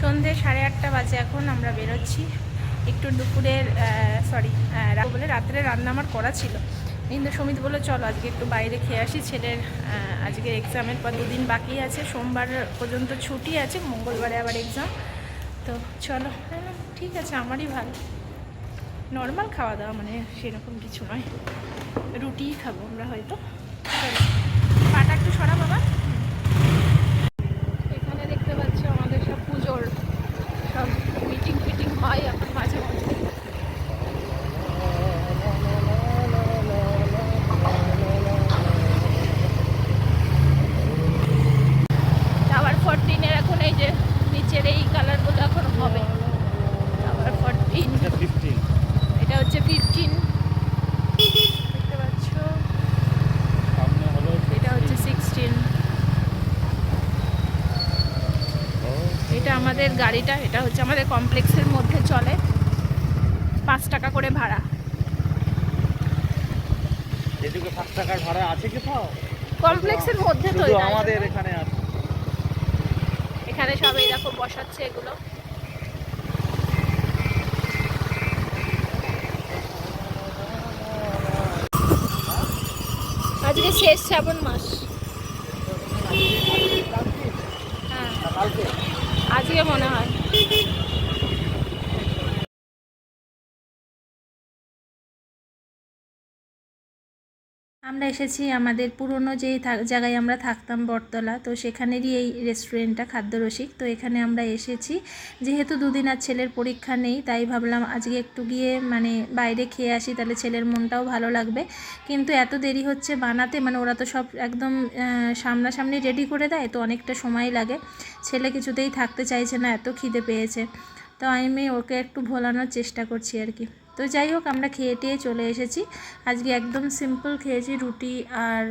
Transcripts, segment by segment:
সন্ধে সাড়ে আটটা বাজে এখন আমরা বেরোচ্ছি। একটু দুপুরের সরি বলে রাত্রে রান্না আমার করা ছিল। কিন্তু সমিত বলে চলো আজকে একটু বাইরে খেয়ে আসি ছেলের আহ, আজকে এক্সামের পর দুদিন বাকি আছে। সোমবার পর্যন্ত ছুটি আছে মঙ্গলবারে আবার এক্সাম তো চলো আমি ঠিক আছে আমারই ভালো। নর্মাল খাওয়া দাওয়া মানে সেরকম কিছু নয়। রুটিই খাব আমরা হয়তো পাটা একটু সরা বাবা এখানে দেখতে পাচ্ছ আমাদের সব পুজোর সব মিটিং ফিটিং হয় এখন মাঝে মাঝে টাওয়ার ফোরটিনের এখন এই যে নিচের এই কালারগুলো এখন হবে টাওয়ার ফোরটিন ফিফটিন এটা হচ্ছে ফিফটিন দেখতে পাচ্ছ সামনে হলো এটা হচ্ছে সিক্সটিন এটা আমাদের গাড়িটা এটা হচ্ছে আমাদের কমপ্লেক্সের মধ্যে চলে। পাঁচ টাকা করে ভাড়া। এদিকে পাঁচ টাকার ভাড়া আছে কি পাও? কমপ্লেক্সের মধ্যে তো আমাদের এখানে আছে। এখানে সব এই দেখো বসাচ্ছে এগুলো। আজকে শেষ শ্রাবণ মাস হ্যাঁ আজকে মনে হয়। আমরা এসেছি আমাদের পুরনো যে জায়গায় আমরা থাকতাম বটতলা, তো সেখানেরই এই রেস্টুরেন্টটা খাদ্যরসিক তো এখানে আমরা এসেছি। যেহেতু দুদিন আর ছেলের পরীক্ষা নেই, তাই ভাবলাম আজকে একটু গিয়ে মানে বাইরে খেয়ে আসি, তাহলে ছেলের মনটাও ভালো লাগবে। কিন্তু এত দেরি হচ্ছে বানাতে মানে ওরা তো সব একদম সামনাসামনি রেডি করে দেয়, তো অনেকটা সময় লাগে। ছেলে কিছুতেই থাকতে চাইছে না, এত খিদে পেয়েছে। তো আমি ওকে একটু ভোলানোর চেষ্টা করছি আর কি। তো যাই হোক, আমরা খেয়ে টেয়ে চলে এসেছি। আজকে একদম সিম্পল খেয়েছি রুটি আর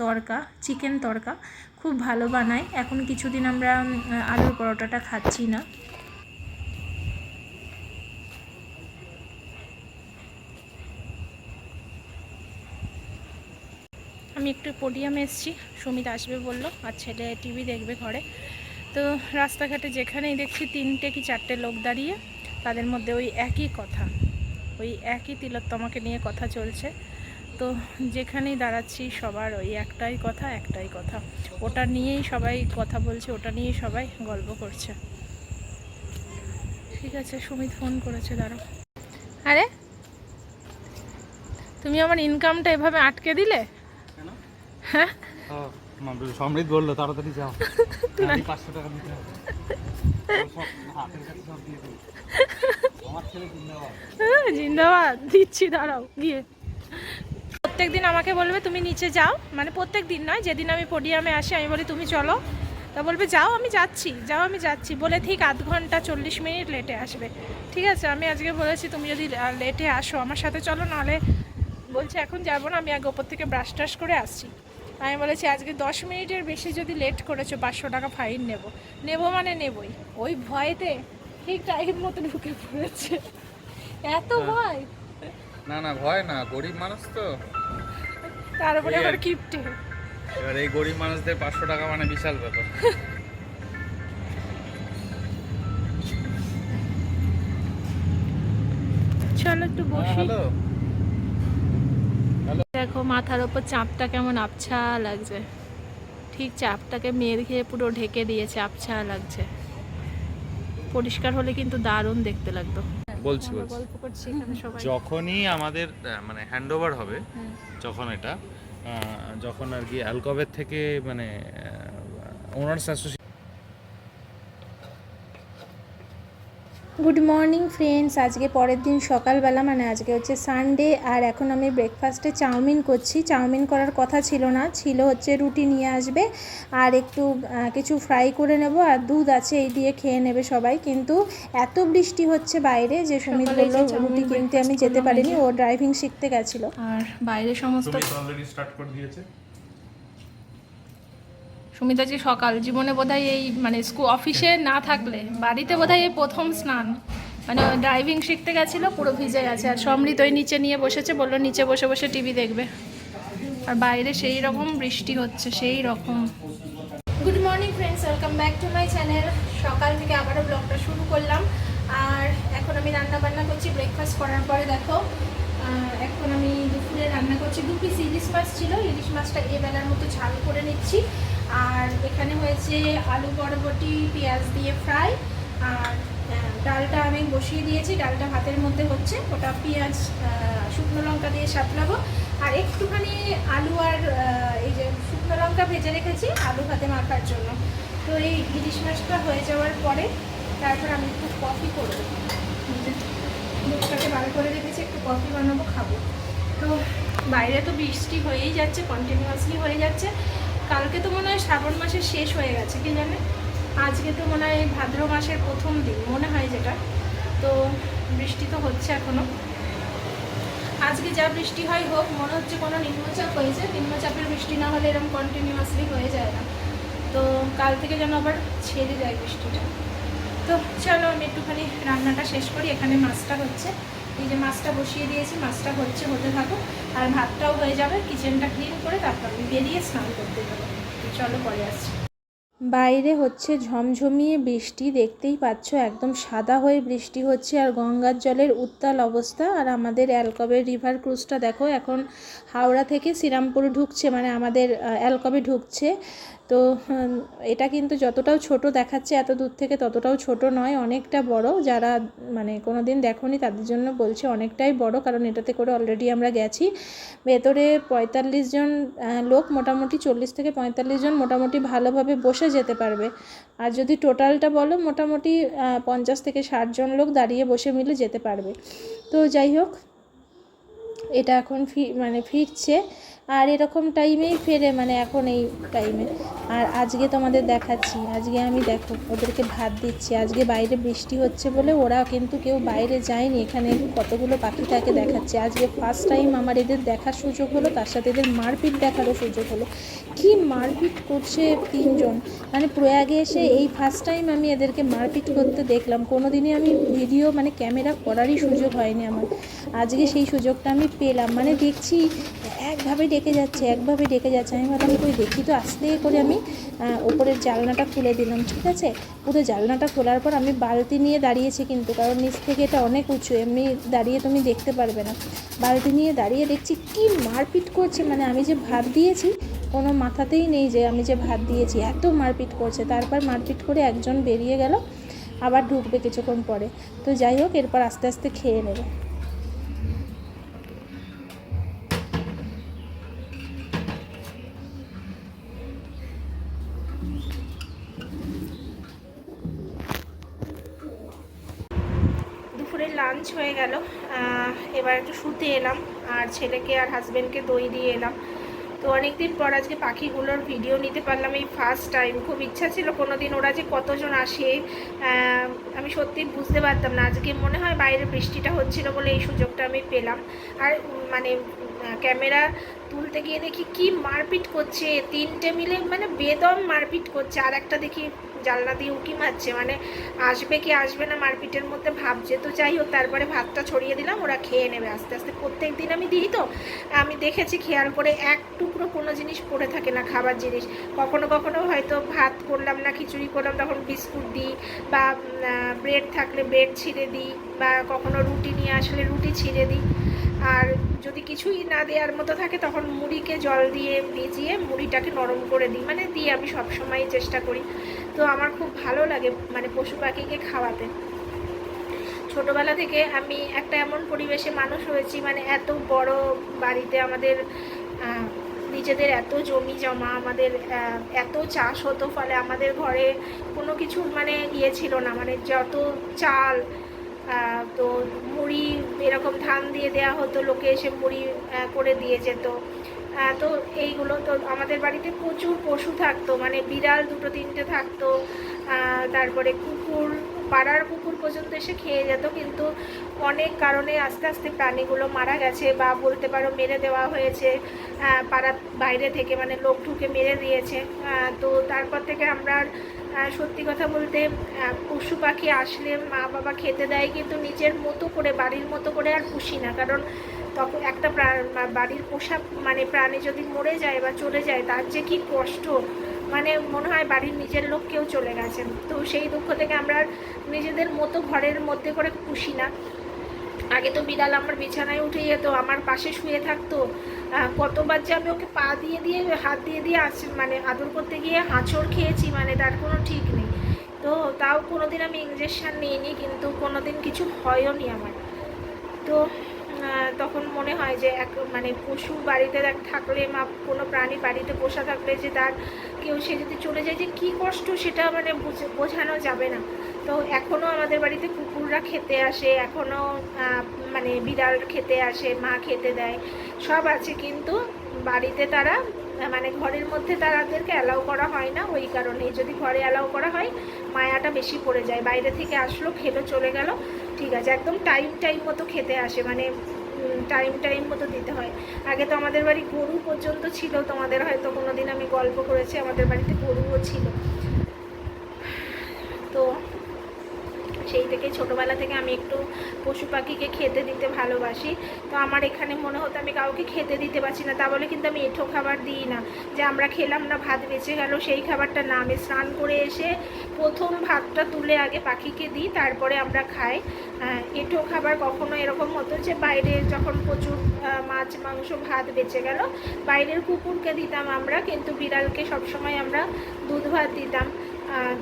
তড়কা চিকেন তড়কা। খুব ভালো বানাই এখন কিছুদিন আমরা আলুর পরোটাটা খাচ্ছি না। আমি একটু পোডিয়ামে এসেছি। সুমিত আসবে বলল, আর ছেলে টিভি দেখবে ঘরে। তো রাস্তাঘাটে যেখানেই দেখছি তিনটে কি চারটে লোক দাঁড়িয়ে তাদের মধ্যে ওই একই কথা ওই একই তিলোত্তমাকে নিয়ে কথা চলছে। তো যেখানেই দাঁড়াচ্ছি সবার ওই একটাই কথা একটাই কথা। ওটা নিয়েই সবাই কথা বলছে ওটা নিয়েই সবাই গল্প করছে। ঠিক আছে সুমিত ফোন করেছে দাঁড়ো আরে তুমি আমার ইনকামটা এভাবে আটকে দিলে? হ্যাঁ? সমৃদ্ধ বলল তাড়াতাড়ি যাও। পাঁচশো টাকা দিতে হবে। হ্যাঁ, জিন্দাবাদ। দিচ্ছি দাঁড়াও গিয়ে। প্রত্যেক দিন আমাকে বলবে তুমি নিচে যাও। মানে প্রত্যেক দিন নয় যেদিন আমি পোডিয়ামে আসি আমি বলি তুমি চলো। তা বলবে যাও আমি যাচ্ছি যাও আমি যাচ্ছি। বলে ঠিক আধ ঘণ্টা চল্লিশ মিনিট লেটে আসবে। ঠিক আছে আমি আজকে বলেছি তুমি যদি লেটে আসো আমার সাথে চলো নাহলে বলছে এখন যাব না আমি আগে ওপর থেকে ব্রাশ টাশ করে আসছি। আমি বলেছি আজকে দশ মিনিটের বেশি যদি লেট করেছ পাঁচশো টাকা ফাইন নেব। নেব মানে নেবই। ওই ভয়েতে ঠিক টাইম মতো ঢুকে পড়েছে। এত ভয়? না না ভয় না গরিব মানুষ তো। তার উপরে এই আবার কিপটে। এবার এই গরিব মানুষদের পাঁচশো টাকা মানে বিশাল ব্যাপার। চলো একটু বসি। হ্যালো। দেখো মাথার ওপর চাপটা কেমন আবছা লাগছে। ঠিক চাপটাকে মেয়ের খেয়ে পুরো ঢেকে দিয়েছে আবছা লাগছে। পরিষ্কার হলে কিন্তু দারুণ দেখতে লাগতো। বলছি বলছি। গল্প করছি এখানে সবাই। যখনই আমাদের আহ, মানে হ্যান্ডওভার হবে যখন এটা আহ, যখন আর কি অ্যালকবের থেকে মানে owners association good morning friends আজকে পরের দিন সকালবেলা মানে আজকে হচ্ছে সানডে আর এখন আমি ব্রেকফাস্টে চাউমিন করছি। চাউমিন করার কথা ছিল না ছিল হচ্ছে রুটি নিয়ে আসবে আর একটু কিছু ফ্রাই করে নেব আর দুধ আছে এই দিয়ে খেয়ে নেবে সবাই। কিন্তু এত বৃষ্টি হচ্ছে বাইরে যে সুমিত বলল রুটি কিনতে আমি যেতে পারিনি। ও ড্রাইভিং শিখতে গেছিল। আর বাইরে সমস্ত অলরেডি স্টার্ট করে দিয়েছে। সুমিতা যে সকাল। জীবনে বোধহয় এই মানে স্কুল অফিসে না থাকলে, বাড়িতে বোধহয় এই প্রথম স্নান। মানে ড্রাইভিং শিখতে গেছিল, পুরো ভিজে গেছে। আর সমৃদ্ধ ওই নিচে নিয়ে বসেছে, বলল, নিচে বসে বসে টিভি দেখবে। আর বাইরে সেই রকম বৃষ্টি হচ্ছে, সেই রকম। Good morning friends welcome back to my channel সকাল থেকে আবারও ব্লগটা শুরু করলাম। আর এখন আমি রান্না বান্না করছি ব্রেকফাস্ট করার পরে দেখো। এখন আমি দুপুরে রান্না করছি। দু পিস ইলিশ মাছ ছিল। ইলিশ মাছটা এ বেলার মতো ঝাল করে নিচ্ছি। আর এখানে হয়েছে আলু বরবটি, পেঁয়াজ দিয়ে ফ্রাই। আর ডালটা আমি বসিয়ে দিয়েছি। ডালটা ভাতের মধ্যে হচ্ছে। ওটা পেঁয়াজ শুকনো লঙ্কা দিয়ে সাতলাবো। আর একটুখানি আলু আর এই যে শুকনো লঙ্কা ভেজে রেখেছি আলু ভাতে মাখার জন্য। তো এই ইলিশ মাছটা হয়ে যাওয়ার পরে তারপর আমি একটু কফি করব। দুধটাকে বার করে রেখেছি, একটু কফি বানাবো, খাব। তো বাইরে তো বৃষ্টি হয়েই যাচ্ছে কন্টিনিউয়াসলি হয়ে যাচ্ছে। কালকে তো মনে হয় শ্রাবণ মাসের শেষ হয়ে গেছে, কি জানে? আজকে তো মনে হয় ভাদ্র মাসের প্রথম দিন, মনে হয় যেটা। তো বৃষ্টি তো হচ্ছে এখনও আজকে যা বৃষ্টি হয় হোক, মনে হচ্ছে কোনো নিম্নচাপ হয়েছে, নিম্নচাপের বৃষ্টি না হলে এরকম কন্টিনিউয়াসলি হয়ে যায় না। তো কাল থেকে যেন আবার ছেড়ে যায় বৃষ্টিটা। তো চলো আমি একটুখানি রান্নাটা শেষ করি। এখানে মাছটা হচ্ছে। এই যে মাছটা বসিয়ে দিয়েছি, মাছটা হচ্ছে হতে থাকো আর ভাতটাও হয়ে যাবে কিচেনটা ক্লিন করে তারপর আমি বেরিয়ে স্নান করতে যাব। চলো পরে আসছি। বাইরে হচ্ছে ঝমঝমিয়ে বৃষ্টি, দেখতেই পাচ্ছ একদম সাদা হয়ে বৃষ্টি হচ্ছে আর গঙ্গার জলের উত্তাল অবস্থা। আর আমাদের অ্যালকবের রিভার ক্রুজটা দেখো, এখন হাওড়া থেকে শ্রীরামপুর ঢুকছে মানে আমাদের অ্যালকবে ঢুকছে। তো এটা কিন্তু যতটাও ছোট দেখাচ্ছে এত দূর থেকে ততটাও ছোট নয়, অনেকটা বড়। যারা মানে কোনো দিন দেখোনি তাদের জন্য বলছি অনেকটাই বড়, কারণ এটাতে করে অলরেডি আমরা গেছি। ভেতরে পঁয়তাল্লিশ জন লোক, মোটামুটি চল্লিশ থেকে পঁয়তাল্লিশ জন মোটামুটি ভালোভাবে বসে যেতে পারবে। আর যদি টোটালটা বলো, মোটামুটি পঞ্চাশ থেকে ষাট জন লোক দাঁড়িয়ে বসে মিলে যেতে পারবে। তো যাই হোক, এটা এখন ফি মানে ফিরছে। আর এরকম টাইমেই ফেরে মানে এখন এই টাইমে আর আজকে তোমাদের দেখাচ্ছি, আজকে আমি দেখো, ওদেরকে ভাত দিচ্ছি। আজকে বাইরে বৃষ্টি হচ্ছে বলে ওরা কিন্তু কেউ বাইরে যায়নি, এখানে কতগুলো পাখি থাকে দেখাচ্ছে। আজকে ফার্স্ট টাইম আমার এদের দেখার সুযোগ হলো, তার সাথে এদের মারপিট দেখারও সুযোগ হলো। কি মারপিট করছে তিনজন? মানে প্রয়াগে এসে এই ফার্স্ট টাইম আমি এদেরকে মারপিট করতে দেখলাম। কোনো দিনই আমি ভিডিও মানে ক্যামেরা করারই সুযোগ হয়নি আমার। আজকে সেই সুযোগটা আমি পেলাম। মানে দেখছি একভাবে ডেকে যাচ্ছে, একভাবে ডেকে যাচ্ছে। আমি ভাবলাম, কই, দেখি তো, আস্তে করে আমি ওপরের জালনাটা খুলে দিলাম, ঠিক আছে? পুরো জালনাটা খোলার পর আমি বালতি নিয়ে দাঁড়িয়েছি কিন্তু, কারণ নিচ থেকে এটা অনেক উঁচু, এমনি দাঁড়িয়ে তুমি দেখতে পারবে না। বালতি নিয়ে দাঁড়িয়ে দেখছি, কি মারপিট করছে? মানে আমি যে ভাত দিয়েছি, কোনো মাথাতেই নেই যে আমি যে ভাত দিয়েছি, এত মারপিট করছে। তারপর মারপিট করে একজন বেরিয়ে গেল, আবার ঢুকবে কিছুক্ষণ পরে। তো যাই হোক, এরপর আস্তে আস্তে খেয়ে নেবে দুপুরে লাঞ্চ হয়ে গেল আহ, এবার একটু শুতে এলাম, আর ছেলেকে আর হাজব্যান্ডকে দই দিয়ে এলাম। তো অনেকদিন পর আজকে পাখিগুলোর ভিডিও নিতে পারলাম এই ফার্স্ট টাইম খুব ইচ্ছা ছিল কোনো দিন ওরা যে কতজন আসে আমি সত্যি বুঝতে পারতাম না। আজকে মনে হয় বাইরে বৃষ্টিটা হচ্ছিল বলে এই সুযোগটা আমি পেলাম। আর মানে ক্যামেরা তুলতে গিয়ে দেখি কি মারপিট করছে। তিনটে মিলে মানে বেদম মারপিট করছে। আর একটা দেখি জানলা দিয়ে উকি মারছে মানে আসবে কি আসবে না মারপিটের মধ্যে ভাবছে। তো যাই হোক, তারপরে ভাতটা ছড়িয়ে দিলাম, ওরা খেয়ে নেবে আস্তে আস্তে। প্রত্যেক দিন আমি দিই তো, আমি দেখেছি খেয়াল করে এক টুকরো কোনো জিনিস পড়ে থাকে না খাবার জিনিস। কখনো কখনো হয়তো ভাত করলাম না, খিচুড়ি করলাম, তখন বিস্কুট দিই বা ব্রেড থাকলে ব্রেড ছিঁড়ে দিই বা কখনো রুটি নিয়ে আসলে রুটি ছিঁড়ে দিই। আর যদি কিছুই না দেওয়ার মতো থাকে, তখন মুড়িকে জল দিয়ে ভিজিয়ে মুড়িটাকে নরম করে দিই মানে দিয়ে আমি সবসময় চেষ্টা করি। তো আমার খুব ভালো লাগে মানে পশু পাখিকে খাওয়াতে। ছোটোবেলা থেকে আমি একটা এমন পরিবেশে মানুষ হয়েছি মানে এত বড় বাড়িতে আমাদের নিজেদের এত জমি জমা, আমাদের এত চাষ হতো, ফলে আমাদের ঘরে কোনো কিছুর মানে ইয়ে ছিল না মানে যত চাল তো মুড়ি এরকম ধান দিয়ে দেওয়া হতো, লোকে এসে মুড়ি করে দিয়ে যেত। তো এইগুলো তো আমাদের বাড়িতে প্রচুর পশু থাকতো মানে বিড়াল দুটো তিনটে থাকতো তারপরে কুকুর, পাড়ার কুকুর পর্যন্ত এসে খেয়ে যেত, কিন্তু অনেক কারণে আস্তে আস্তে প্রাণীগুলো মারা গেছে বা বলতে পারো মেরে দেওয়া হয়েছে পাড়ার বাইরে থেকে মানে লোক ঢুকে মেরে দিয়েছে তো তারপর থেকে আমরা সত্যি কথা বলতে পশু পাখি আসলে মা বাবা খেতে দেয়, কিন্তু নিজের মতো করে, বাড়ির মতো করে আর পুষি না, কারণ তখন একটা বাড়ির পোষা মানে প্রাণী যদি মরে যায় বা চলে যায়, তার যে কি কষ্ট? মানে মনে হয় বাড়ির নিজের লোক কেউ চলে গেছেন তো সেই দুঃখ থেকে আমরা নিজেদের মতো ঘরের মধ্যে করে পুষি না। আগে তো বিড়াল আমার বিছানায় উঠে যেত, আমার পাশে শুয়ে থাকতো। কতবার যে আমি ওকে পা দিয়ে দিয়ে, হাত দিয়ে দিয়ে আস মানে আদর করতে গিয়ে হাঁচড় খেয়েছি মানে তার কোনো ঠিক নেই। তো তাও কোনোদিন আমি ইঞ্জেকশান নিইনি, কিন্তু কোনোদিন কিছু হয়ও নি আমার। তো তখন মনে হয় যে এক মানে পশু বাড়িতে থাকলে মা কোনো প্রাণী বাড়িতে পোষা থাকলে যে তার কেউ সে যদি চলে যায় যে কী কষ্ট সেটা মানে বুঝে- বোঝানো যাবে না। তো এখনও আমাদের বাড়িতে কুকুররা খেতে আসে এখনও মানে বিড়াল খেতে আসে, মা খেতে দেয়, সব আছে। কিন্তু বাড়িতে তারা মানে ঘরের মধ্যে তাদেরকে অ্যালাউ করা হয় না। ওই কারণে যদি ঘরে অ্যালাউ করা হয়, মায়াটা বেশি পড়ে যায়। বাইরে থেকে আসলো, খেলো, চলে গেল। ঠিক আছে, একদম টাইম টাইম মতো খেতে আসে। মানে টাইম টাইম মতো দিতে হয়। আগে তো আমাদের বাড়ি গরু পর্যন্ত ছিল। তোমাদের হয়তো কোনো দিন আমি গল্প করেছি, আমাদের বাড়িতে গরুও ছিল। তো সেই থেকে ছোটোবেলা থেকে আমি একটু পশু পাখিকে খেতে দিতে ভালোবাসি। তো আমার এখানে মনে হতো আমি কাউকে খেতে দিতে পারছি না। তা বলে কিন্তু আমি এঁঠো খাবার দিই না। যে আমরা খেলাম না ভাত বেঁচে গেল সেই খাবারটা না। আমি স্নান করে এসে প্রথম ভাতটা তুলে আগে পাখিকে দিই তারপরে আমরা খাই। আহ, এঁঠো খাবার কখনো এরকম হতো যে বাইরে যখন প্রচুর মাছ মাংস ভাত বেঁচে গেল বাইরের কুকুরকে দিতাম আমরা কিন্তু বিড়ালকে সবসময় আমরা দুধ ভাত দিতাম।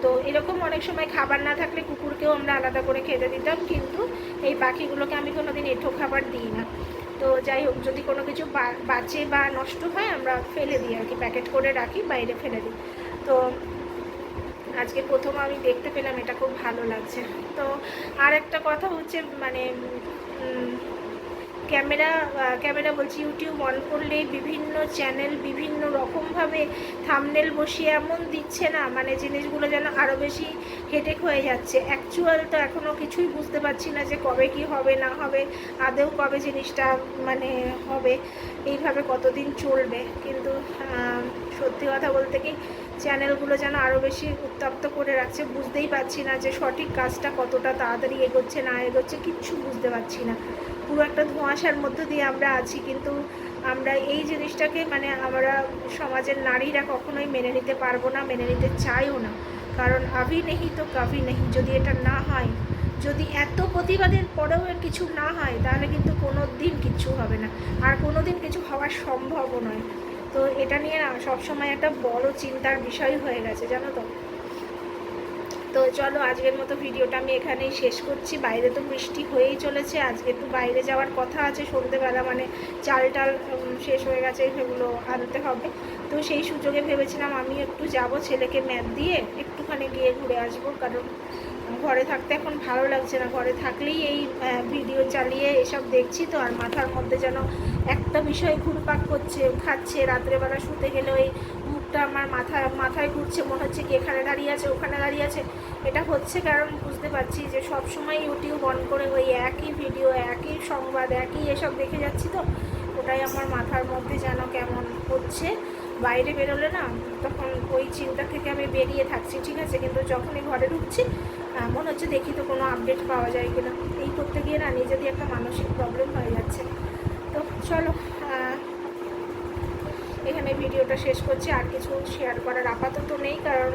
তো এরকম অনেক সময় খাবার না থাকলে কুকুরকেও আমরা আলাদা করে খেতে দিতাম, কিন্তু এই পাখিগুলোকে আমি কোনো দিন এঁঠো খাবার দিই না। তো যাই হোক, যদি কোনো কিছু বাঁচে বা নষ্ট হয়, আমরা ফেলে দিই আর কি প্যাকেট করে রাখি, বাইরে ফেলে দিই। তো আজকে প্রথম আমি দেখতে পেলাম, এটা খুব ভালো লাগছে। তো আর একটা কথা হচ্ছে মানে ক্যামেরা ক্যামেরা বলছি ইউটিউব অন করলেই বিভিন্ন চ্যানেল বিভিন্ন রকমভাবে থামনেল বসিয়ে এমন দিচ্ছে না মানে জিনিসগুলো যেন আরও বেশি হেডেক হয়ে যাচ্ছে। অ্যাকচুয়াল তো এখনও কিছুই বুঝতে পারছি না যে কবে কি হবে, না হবে আদেও কবে জিনিসটা মানে হবে, এইভাবে কতদিন চলবে। কিন্তু সত্যি কথা বলতে কি চ্যানেলগুলো যেন আরও বেশি উত্তপ্ত করে রাখছে, বুঝতেই পারছি না যে সঠিক কাজটা কতটা তাড়াতাড়ি এগোচ্ছে, না এগোচ্ছে, কিচ্ছু বুঝতে পারছি না। পুরো একটা ধোঁয়াশার মধ্য দিয়ে আমরা আছি, কিন্তু আমরা এই জিনিসটাকে মানে আমরা সমাজের নারীরা কখনোই মেনে নিতে পারব না, মেনে নিতে চাইও না। কারণ আভি নেহি তো কাভি নেহি, যদি এটা না হয়, যদি এত প্রতিবাদের পরেও কিছু না হয়, তাহলে কিন্তু কোনো দিন কিচ্ছু হবে না। আর কোনো দিন কিছু হওয়া সম্ভবও নয়। তো এটা নিয়ে সবসময় একটা বড় চিন্তার বিষয় হয়ে গেছে, জানো তো? তো চলো আজকের মতো ভিডিওটা আমি এখানেই শেষ করছি। বাইরে তো বৃষ্টি হয়েই চলেছে, আজকে একটু বাইরে যাওয়ার কথা আছে সন্ধ্যেবেলা মানে চাল টাল শেষ হয়ে গেছে সেগুলো আনতে হবে। তো সেই সুযোগে ভেবেছিলাম আমি একটু যাব ছেলেকে ম্যাথ দিয়ে, একটুখানি গিয়ে ঘুরে আসব, কারণ ঘরে থাকতে এখন ভালো লাগছে না। ঘরে থাকলেই এই ভিডিও চালিয়ে এসব দেখছি তো, আর মাথার মধ্যে যেন একটা বিষয় ঘুরপাক করছে খাচ্ছে, রাত্রেবেলা শুতে গেলে ওই মুখটা আমার মাথা মাথায় ঘুরছে, মনে হচ্ছে কি এখানে দাঁড়িয়ে আছে, ওখানে দাঁড়িয়ে আছে। এটা হচ্ছে কারণ বুঝতে পারছি যে সব সময় ইউটিউব অন করে ওই একই ভিডিও একই সংবাদ, একই এসব দেখে যাচ্ছি তো। ওটাই আমার মাথার মধ্যে যেন কেমন হচ্ছে। বাইরে বেরোলে না, তখন ওই চিন্তা থেকে আমি বেরিয়ে থাকছি, ঠিক আছে? কিন্তু যখনই ঘরে ঢুকছি মনে হচ্ছে দেখি তো কোনো আপডেট পাওয়া যায় কিনা। এই করতে গিয়ে না নিজেদের একটা মানসিক প্রবলেম হয়ে যাচ্ছে। তো চলো এখানে ভিডিওটা শেষ করছি, আর কিছু শেয়ার করার আপাতত নেই, কারণ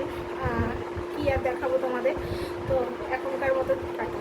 কী আর দেখাবো তোমাদের। তো এখনকার মতো টাটা।